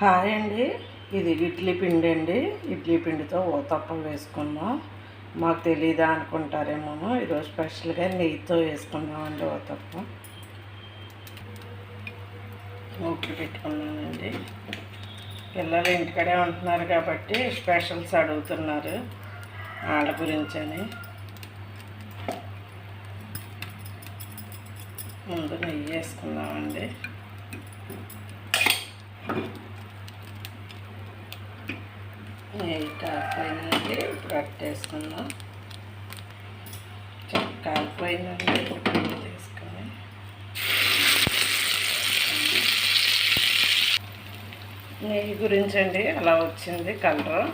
Hi అండి. ఇది ఇడ్లీ పిండి అండి. ఇడ్లీ పిండితో ఊతప్పం వేసుకున్నాం మాకు తెలీదా అనుకుంటారేమో. ఈరోజు స్పెషల్గా నెయ్యితో వేసుకున్నామండి ఊతప్పం. పెట్టుకున్నానండి. పిల్లలు ఇంటికడే ఉంటున్నారు కాబట్టి స్పెషల్స్ అడుగుతున్నారు వాళ్ళ గురించి అని ముందు నెయ్యి వేసుకుందామండి. నెయ్యి కాకపోయిందండి ఇప్పుడు అట్టేసుకుందాం కాలిపోయిందండి ఇప్పుడు పిండి తీసుకొని. నెయ్యి గురించి అండి అలా వచ్చింది కలరు.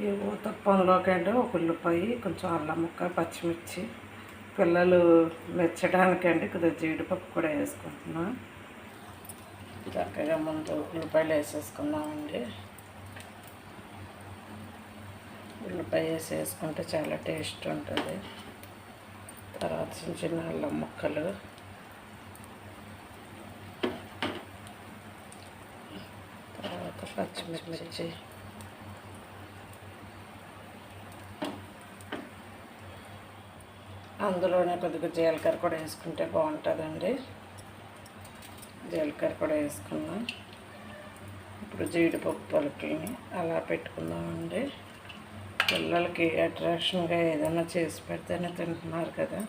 ఈ ఊతప్పంలోకి అంటే ఒక ఉల్లిపాయ కొంచెం అల్లం ముక్క పచ్చిమిర్చి. పిల్లలు మెచ్చడానికండి కొద్దిగా జీడిపప్పు కూడా వేసుకుంటున్నాం చక్కగా ముందు ఉల్లిపాయలు వేసేసుకున్నామండి ఉల్లిపాయ వేసి వేసుకుంటే చాలా టేస్ట్ ఉంటుంది. తర్వాత చిన్న చిన్న అల్లం ముక్కలు. తర్వాత పచ్చిమిర్చి. అందులోనే కొద్దిగా జీలకర్ర కూడా వేసుకుంటే బాగుంటుందండి. జీలకర్ర కూడా వేసుకుందాం. ఇప్పుడు జీడిపప్పు పలుకుల్ని అలా పెట్టుకుందామండి. పిల్లలకి అట్రాక్షన్గా ఏదైనా చేసి పెడితేనే తింటున్నారు కదా.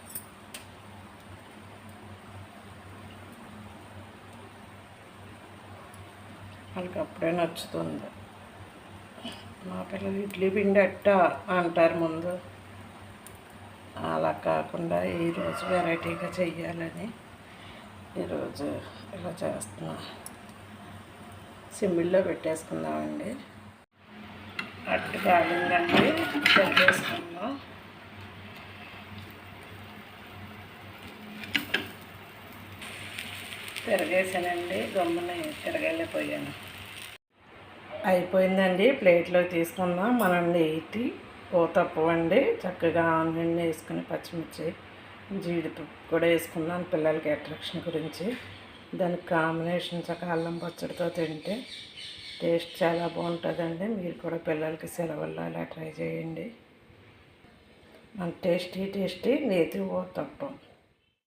వాళ్ళకి అప్పుడే నచ్చుతుంది. మా పిల్లలు ఇడ్లీ పిండి అట్ట అంటారు ముందు. అలా కాకుండా ఈరోజు వెరైటీగా చెయ్యాలని. ఈరోజు ఇలా చేస్తున్నా. సిమ్మిల్లో పెట్టేసుకుందామండి. అట్టు కాలిందండి పెట్టేసుకుందాం. తిరగేసానండి గమ్మున తిరగలేకపోయాను. అయిపోయిందండి ప్లేట్లో తీసుకుందాం. మనం నెయ్యి పోతప్పు అండి చక్కగా ఆనియన్ వేసుకుని పచ్చిమిర్చి జీడిపప్పు కూడా వేసుకున్నాను పిల్లలకి అట్రాక్షన్ గురించి. దానికి కాంబినేషన్ చక్క అల్లం పచ్చడితో తింటే టేస్ట్ చాలా బాగుంటుందండి. మీరు కూడా పిల్లలకి సెలవుల్లో అలా ట్రై చేయండి. మన టేస్టీ టేస్టీ నేతి ఓ తప్పం.